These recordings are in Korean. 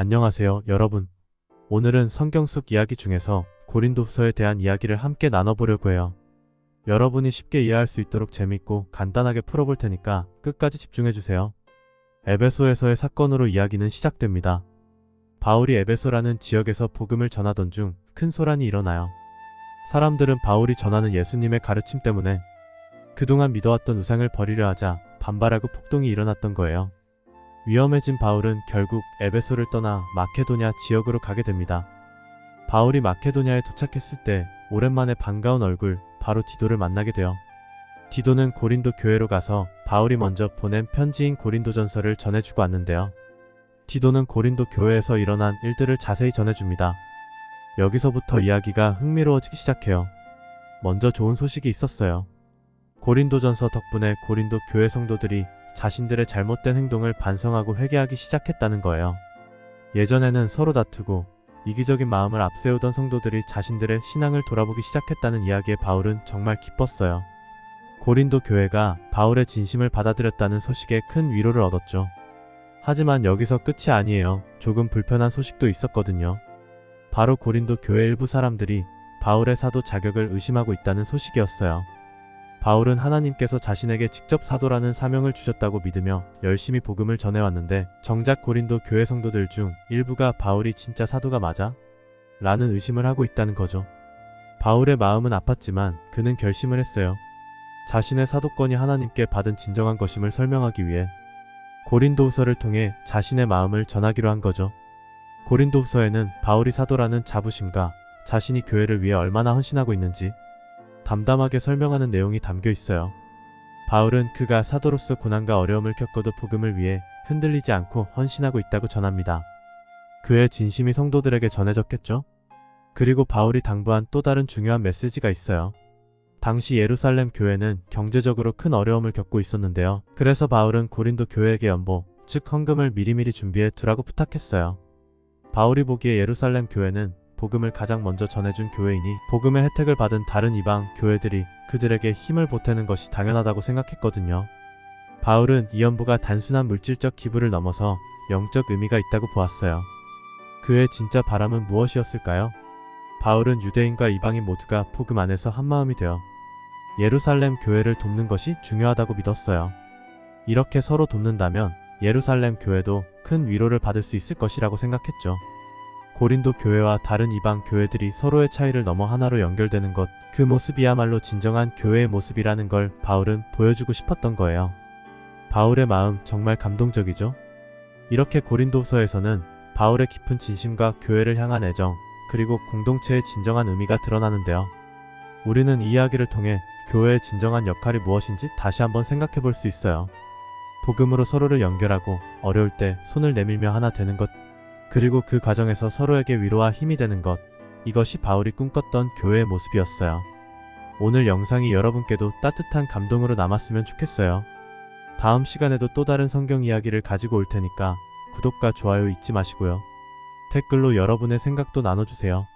안녕하세요, 여러분. 오늘은 성경 속 이야기 중에서 고린도후서에 대한 이야기를 함께 나눠보려고 해요. 여러분이 쉽게 이해할 수 있도록 재밌고 간단하게 풀어볼 테니까 끝까지 집중해주세요. 에베소에서의 사건으로 이야기는 시작됩니다. 바울이 에베소라는 지역에서 복음을 전하던 중 큰 소란이 일어나요. 사람들은 바울이 전하는 예수님의 가르침 때문에 그동안 믿어왔던 우상을 버리려 하자 반발하고 폭동이 일어났던 거예요. 위험해진 바울은 결국 에베소를 떠나 마케도냐 지역으로 가게 됩니다. 바울이 마케도냐에 도착했을 때 오랜만에 반가운 얼굴 바로 디도를 만나게 돼요. 디도는 고린도 교회로 가서 바울이 먼저 보낸 편지인 고린도전서를 전해주고 왔는데요. 디도는 고린도 교회에서 일어난 일들을 자세히 전해줍니다. 여기서부터 이야기가 흥미로워지기 시작해요. 먼저 좋은 소식이 있었어요. 고린도전서 덕분에 고린도 교회 성도들이 자신들의 잘못된 행동을 반성하고 회개하기 시작했다는 거예요. 예전에는 서로 다투고 이기적인 마음을 앞세우던 성도들이 자신들의 신앙을 돌아보기 시작했다는 이야기에 바울은 정말 기뻤어요. 고린도 교회가 바울의 진심을 받아들였다는 소식에 큰 위로를 얻었죠. 하지만 여기서 끝이 아니에요. 조금 불편한 소식도 있었거든요. 바로 고린도 교회 일부 사람들이 바울의 사도 자격을 의심하고 있다는 소식이었어요. 바울은 하나님께서 자신에게 직접 사도라는 사명을 주셨다고 믿으며 열심히 복음을 전해왔는데 정작 고린도 교회 성도들 중 일부가 바울이 진짜 사도가 맞아? 라는 의심을 하고 있다는 거죠. 바울의 마음은 아팠지만 그는 결심을 했어요. 자신의 사도권이 하나님께 받은 진정한 것임을 설명하기 위해 고린도후서를 통해 자신의 마음을 전하기로 한 거죠. 고린도후서에는 바울이 사도라는 자부심과 자신이 교회를 위해 얼마나 헌신하고 있는지 담담하게 설명하는 내용이 담겨 있어요. 바울은 그가 사도로서 고난과 어려움을 겪어도 복음을 위해 흔들리지 않고 헌신하고 있다고 전합니다. 그의 진심이 성도들에게 전해졌겠죠? 그리고 바울이 당부한 또 다른 중요한 메시지가 있어요. 당시 예루살렘 교회는 경제적으로 큰 어려움을 겪고 있었는데요. 그래서 바울은 고린도 교회에게 연보, 즉 헌금을 미리미리 준비해 두라고 부탁했어요. 바울이 보기에 예루살렘 교회는 복음을 가장 먼저 전해준 교회이니 복음의 혜택을 받은 다른 이방 교회들이 그들에게 힘을 보태는 것이 당연하다고 생각했거든요. 바울은 이 연부가 단순한 물질적 기부를 넘어서 영적 의미가 있다고 보았어요. 그의 진짜 바람은 무엇이었을까요? 바울은 유대인과 이방인 모두가 복음 안에서 한마음이 되어 예루살렘 교회를 돕는 것이 중요하다고 믿었어요. 이렇게 서로 돕는다면 예루살렘 교회도 큰 위로를 받을 수 있을 것이라고 생각했죠. 고린도 교회와 다른 이방 교회들이 서로의 차이를 넘어 하나로 연결되는 것, 그 모습이야말로 진정한 교회의 모습이라는 걸 바울은 보여주고 싶었던 거예요. 바울의 마음 정말 감동적이죠? 이렇게 고린도서에서는 바울의 깊은 진심과 교회를 향한 애정, 그리고 공동체의 진정한 의미가 드러나는데요. 우리는 이 이야기를 통해 교회의 진정한 역할이 무엇인지 다시 한번 생각해 볼 수 있어요. 복음으로 서로를 연결하고 어려울 때 손을 내밀며 하나 되는 것, 그리고 그 과정에서 서로에게 위로와 힘이 되는 것, 이것이 바울이 꿈꿨던 교회의 모습이었어요. 오늘 영상이 여러분께도 따뜻한 감동으로 남았으면 좋겠어요. 다음 시간에도 또 다른 성경 이야기를 가지고 올 테니까 구독과 좋아요 잊지 마시고요. 댓글로 여러분의 생각도 나눠주세요.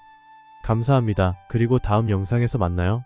감사합니다. 그리고 다음 영상에서 만나요.